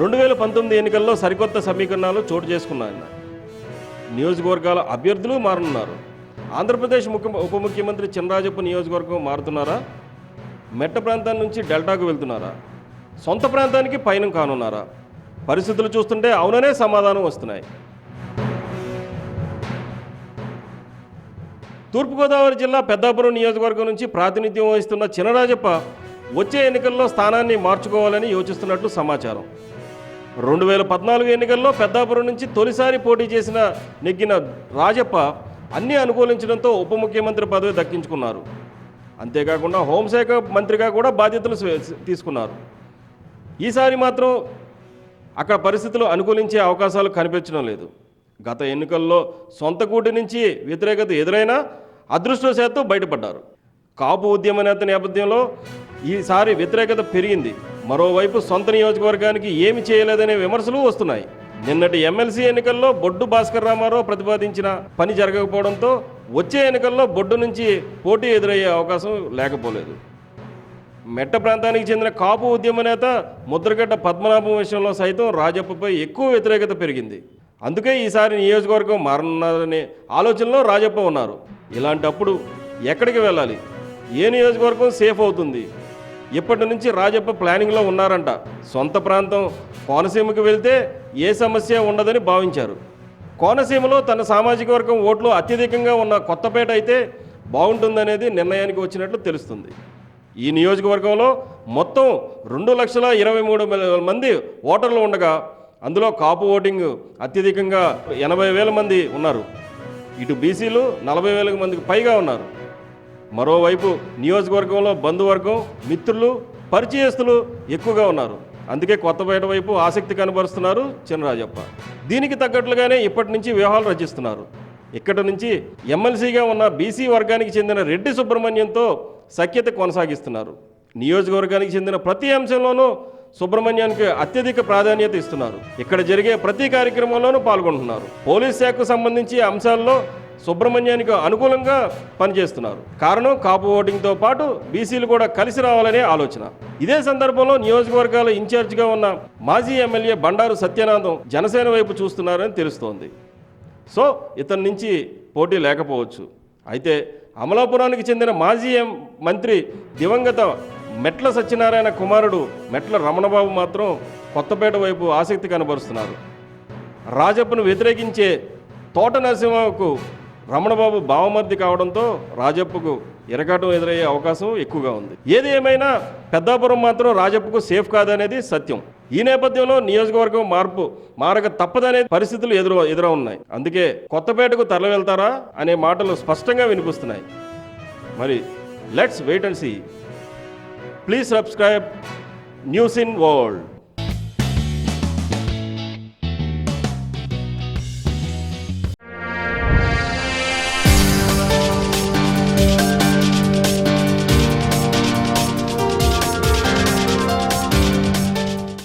రెండు వేల పంతొమ్మిది ఎన్నికల్లో సరికొత్త సమీకరణాలు చోటు చేసుకున్నాయన్న. నియోజకవర్గాల అభ్యర్థులు మారనున్నారు. ఆంధ్రప్రదేశ్ ముఖ్య ఉప ముఖ్యమంత్రి చినరాజప్ప నియోజకవర్గం మారుతున్నారా? మెట్ట ప్రాంతం నుంచి డెల్టాకు వెళ్తున్నారా? సొంత ప్రాంతానికి పయనం కానున్నారా? పరిస్థితులు చూస్తుంటే అవుననే సమాధానం వస్తున్నాయి. తూర్పుగోదావరి జిల్లా పెద్దాపురం నియోజకవర్గం నుంచి ప్రాతినిధ్యం వహిస్తున్న చినరాజప్ప వచ్చే ఎన్నికల్లో స్థానాన్ని మార్చుకోవాలని యోచిస్తున్నట్లు సమాచారం. రెండు వేల పద్నాలుగు ఎన్నికల్లో పెద్దాపురం నుంచి తొలిసారి పోటీ చేసిన నెగ్గిన రాజప్ప అన్నీ అనుకూలించడంతో ఉప ముఖ్యమంత్రి పదవి దక్కించుకున్నారు. అంతేకాకుండా హోంశాఖ మంత్రిగా కూడా బాధ్యతలు తీసుకున్నారు. ఈసారి మాత్రం అక్కడ పరిస్థితులు అనుకూలించే అవకాశాలు కనిపించడం లేదు. గత ఎన్నికల్లో సొంత కూటి నుంచి వ్యతిరేకత ఎదురైనా అదృష్టవశాత్తు బయటపడ్డారు. కాపు ఉద్యమ నేత నేపథ్యంలో ఈసారి వ్యతిరేకత పెరిగింది. మరోవైపు సొంత నియోజకవర్గానికి ఏమి చేయలేదనే విమర్శలు వస్తున్నాయి. నిన్నటి ఎమ్మెల్సీ ఎన్నికల్లో బొడ్డు భాస్కర్ రామారావు ప్రతిపాదించిన పని జరగకపోవడంతో వచ్చే ఎన్నికల్లో బొడ్డు నుంచి పోటీ ఎదురయ్యే అవకాశం లేకపోలేదు. మెట్ట ప్రాంతానికి చెందిన కాపు ఉద్యమ నేత ముద్రగడ్డ పద్మనాభం విషయంలో సైతం రాజప్పపై ఎక్కువ వ్యతిరేకత పెరిగింది. అందుకే ఈసారి నియోజకవర్గం మారనున్నారనే ఆలోచనలో రాజప్ప ఉన్నారు. ఇలాంటప్పుడు ఎక్కడికి వెళ్ళాలి? ఏ నియోజకవర్గం సేఫ్ అవుతుంది? ఇప్పటి నుంచి రాజప్ప ప్లానింగ్లో ఉన్నారంట. సొంత ప్రాంతం కోనసీమకు వెళ్తే ఏ సమస్య ఉండదని భావించారు. కోనసీమలో తన సామాజిక వర్గం ఓట్లు అత్యధికంగా ఉన్న కొత్తపేట అయితే బాగుంటుందనేది నిర్ణయానికి వచ్చినట్లు తెలుస్తుంది. ఈ నియోజకవర్గంలో మొత్తం రెండు లక్షల ఇరవై మూడు మంది ఓటర్లు ఉండగా అందులో కాపు ఓటింగ్ అత్యధికంగా ఎనభై వేల మంది ఉన్నారు. ఇటు బీసీలు నలభై వేల మందికి పైగా ఉన్నారు. మరోవైపు నియోజకవర్గంలో బంధువర్గం మిత్రులు పరిచయస్తులు ఎక్కువగా ఉన్నారు. అందుకే కొత్తపేట వైపు ఆసక్తి కనబరుస్తున్నారు చినరాజప్ప. దీనికి తగ్గట్లుగానే ఇప్పటి నుంచి వ్యూహాలు రచిస్తున్నారు. ఇక్కడ నుంచి ఎమ్మెల్సీగా ఉన్న బీసీ వర్గానికి చెందిన రెడ్డి సుబ్రహ్మణ్యంతో సఖ్యత కొనసాగిస్తున్నారు. నియోజకవర్గానికి చెందిన ప్రతి అంశంలోనూ సుబ్రహ్మణ్యానికి అత్యధిక ప్రాధాన్యత ఇస్తున్నారు. ఇక్కడ జరిగే ప్రతి కార్యక్రమంలోనూ పాల్గొంటున్నారు. పోలీస్ శాఖకు సంబంధించి అంశాల్లో సుబ్రహ్మణ్యానికి అనుకూలంగా పనిచేస్తున్నారు. కారణం కాపు ఓటింగ్తో పాటు బీసీలు కూడా కలిసి రావాలనే ఆలోచన. ఇదే సందర్భంలో నియోజకవర్గాల ఇన్ఛార్జిగా ఉన్న మాజీ ఎమ్మెల్యే బండారు సత్యనాథం జనసేన వైపు చూస్తున్నారని తెలుస్తోంది. సో ఇతని నుంచి పోటీ లేకపోవచ్చు. అయితే అమలాపురానికి చెందిన మాజీ ఎం- మంత్రి దివంగత మెట్ల సత్యనారాయణ కుమారుడు మెట్ల రమణబాబు మాత్రం కొత్తపేట వైపు ఆసక్తి కనబరుస్తున్నారు. రాజప్పను వ్యతిరేకించే తోట నరసింహకు రమణబాబు భావమర్ది కావడంతో రాజప్పకు ఇరకాటం ఎదురయ్యే అవకాశం ఎక్కువగా ఉంది. ఏది ఏమైనా పెద్దాపురం మాత్రం రాజప్పకు సేఫ్ కాదనేది సత్యం. ఈ నేపథ్యంలో నియోజకవర్గం మార్పు మారక తప్పదనే పరిస్థితులు ఎదురు ఎదురు ఉన్నాయి. అందుకే కొత్తపేటకు తరలి వెళ్తారా అనే మాటలు స్పష్టంగా వినిపిస్తున్నాయి. మరి let's wait and see. Please subscribe news in world.